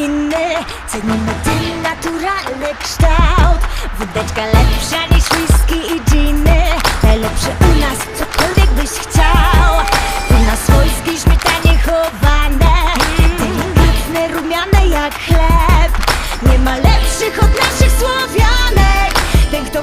inny. Cenimy ten naturalny kształt. Wódeczka lepsza niż whisky i dżiny Najlepsze u nas, cokolwiek byś chciał. U nas wojski śmietanie chowane. Delikatne, rumiane jak chleb. Nie ma lepszych od naszych Słowianek. Ten kto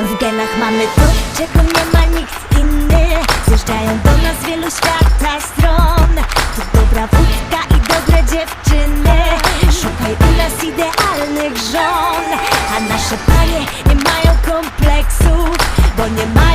W genach mamy to, czego nie ma nikt inny. Zjeżdżają do nas wielu świata stron. To dobra wódka i dobre dziewczyny. Szukaj u nas idealnych żon. A nasze panie nie mają kompleksów Bo nie mają